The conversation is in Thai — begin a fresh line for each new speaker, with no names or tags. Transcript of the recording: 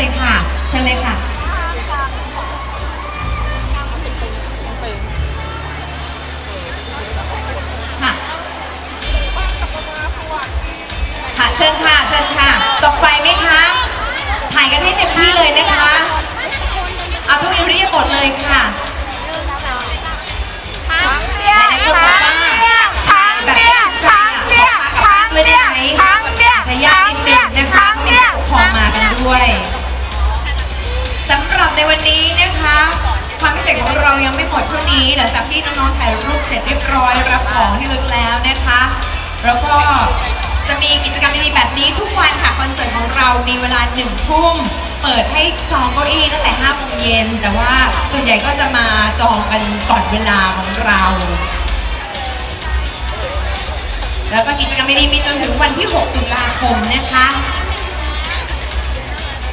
เลยค่ะ เชิญเลยค่ะ ค่ะ ค่ะ เชิญค่ะ เชิญค่ะ สำหรับในวันนี้นะคะ ความพิเศษของเรายังไม่หมดเท่านี้ หลังจากที่น้องๆถ่ายรูปเสร็จเรียบร้อยรับของที่ลึกแล้วนะคะ แล้วก็จะมีกิจกรรมดีๆแบบนี้ทุกวันค่ะคอนเสิร์ตของเรามีเวลาหนึ่งทุ่มเปิดให้จองเก้าอี้ตั้งแต่5โมงเย็นแต่ว่าส่วนใหญ่ก็จะมาจองกันก่อนเวลาของเรา แล้วก็กิจกรรมดีๆมีจนถึงวันที่ 6 ตุ